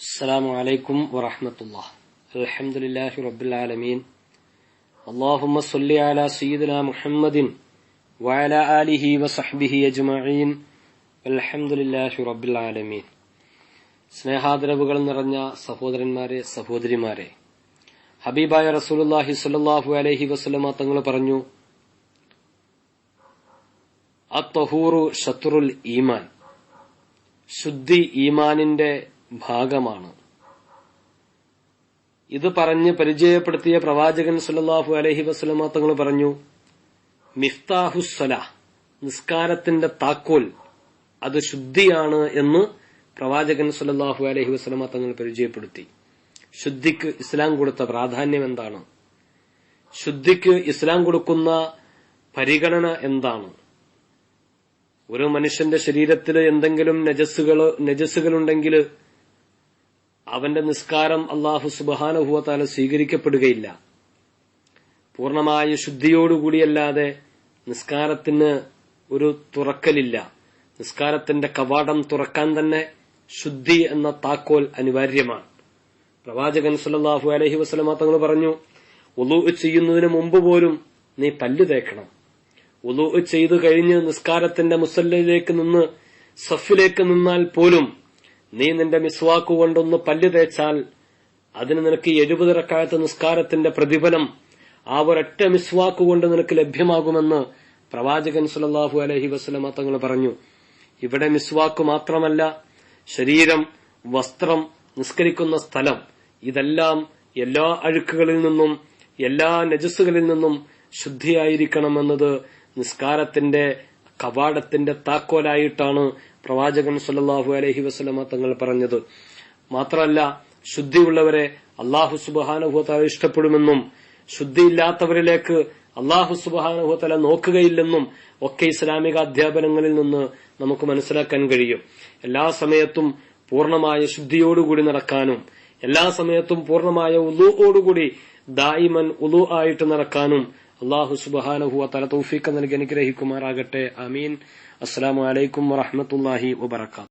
السلام عليكم ورحمة الله الحمد لله رب العالمين اللهم صل على سيدنا محمد وعلى آله وصحبه أجمعين الحمد لله رب العالمين സ്നേഹാദരവുകൾ നിറഞ്ഞ സഹോദരന്മാരെ സഹോദരിമാരെ ഹബീബായ റസൂലുല്ലാഹി സ്വല്ലല്ലാഹു അലൈഹി വസല്ലമ തങ്ങൾ പറഞ്ഞു അത്തഹൂറു ഷത്രുൽ ഈമാൻ ശുദ്ധി ഈമാനിന്റെ ഭാഗമാണ്. ഇത് പറഞ്ഞ് പരിചയപ്പെടുത്തിയ പ്രവാചകൻ സല്ലല്ലാഹു അലഹി വസല്ലമ തങ്ങൾ പറഞ്ഞു മിഫ്താഹുസ്വല നിസ്കാരത്തിന്റെ താക്കോൽ അത് ശുദ്ധിയാണ് എന്ന് പ്രവാചകൻ സല്ലല്ലാഹു അലഹി വസല്ലമ തങ്ങൾ പരിചയപ്പെടുത്തി. ശുദ്ധിക്ക് ഇസ്ലാം കൊടുത്ത പ്രാധാന്യം എന്താണ്? ശുദ്ധിക്ക് ഇസ്ലാം കൊടുക്കുന്ന പരിഗണന എന്താണ്? ഒരു മനുഷ്യന്റെ ശരീരത്തിൽ എന്തെങ്കിലും നജസ്സുകൾ നജസ്സുകളുണ്ടെങ്കിൽ അവന്റെ നിസ്കാരം അള്ളാഹു സുബാനുഭവത്താല സ്വീകരിക്കപ്പെടുകയില്ല. പൂർണമായ ശുദ്ധിയോടുകൂടിയല്ലാതെ നിസ്കാരത്തിന് ഒരു തുറക്കലില്ല. നിസ്കാരത്തിന്റെ കവാടം തുറക്കാൻ തന്നെ ശുദ്ധി എന്ന താക്കോൽ അനിവാര്യമാണ്. പ്രവാചകൻ സുല്ലാഹു അലഹി വസ്ലമ തങ്ങൾ പറഞ്ഞു ഒലു ചെയ്യുന്നതിന് മുമ്പ് പോലും നീ പല്ല് തേക്കണം. ഒലു ചെയ്തു കഴിഞ്ഞ് നിസ്കാരത്തിന്റെ മുസല്ലയിലേക്ക് നിന്ന് സഫിലേക്ക് നിന്നാൽ പോലും നീ നിന്റെ മിസ്വാക്ക് കൊണ്ടൊന്ന് പല്ല് തേച്ചാൽ അതിന് നിനക്ക് എഴുപത് റക്കാലത്ത് നിസ്കാരത്തിന്റെ പ്രതിഫലം ആ ഒരൊറ്റ മിസ്വാക്ക് കൊണ്ട് നിനക്ക് ലഭ്യമാകുമെന്ന് പ്രവാചകൻ സുലല്ലാഹു അലഹി വസ്ലമ തങ്ങൾ പറഞ്ഞു. ഇവിടെ മിസ്വാക്ക് മാത്രമല്ല ശരീരം വസ്ത്രം നിസ്കരിക്കുന്ന സ്ഥലം ഇതെല്ലാം എല്ലാ അഴുക്കുകളിൽ നിന്നും എല്ലാ നജസ്സുകളിൽ നിന്നും ശുദ്ധിയായിരിക്കണമെന്നത് നിസ്കാരത്തിന്റെ കവാടത്തിന്റെ താക്കോലായിട്ടാണ് പ്രവാചകൻ സല്ലാഹു അലഹി വസ്ലമ തങ്ങൾ പറഞ്ഞത്. മാത്രമല്ല ശുദ്ധിയുള്ളവരെ അള്ളാഹു സുബാനുഭവത്താല ഇഷ്ടപ്പെടുമെന്നും ശുദ്ധിയില്ലാത്തവരിലേക്ക് അള്ളാഹു സുബാനുഭവത്തല നോക്കുകയില്ലെന്നും ഒക്കെ ഇസ്ലാമിക അധ്യാപനങ്ങളിൽ നിന്ന് നമുക്ക് മനസ്സിലാക്കാൻ കഴിയും. എല്ലാ സമയത്തും പൂർണമായ ശുദ്ധിയോടുകൂടി നടക്കാനും എല്ലാ സമയത്തും പൂർണമായ ഉലുവോടുകൂടി ദായിമൻ ഉലു ആയിട്ട് നടക്കാനും അള്ളാഹു സുബാനഹുവ തല തൗഫീഖ് നൽകി അനുഗ്രഹിക്കുമാറാകട്ടെ. അമീൻ അസ്സലാമു അലൈക്കും വറഹമത്തല്ലാഹി വബർക്കാത്തു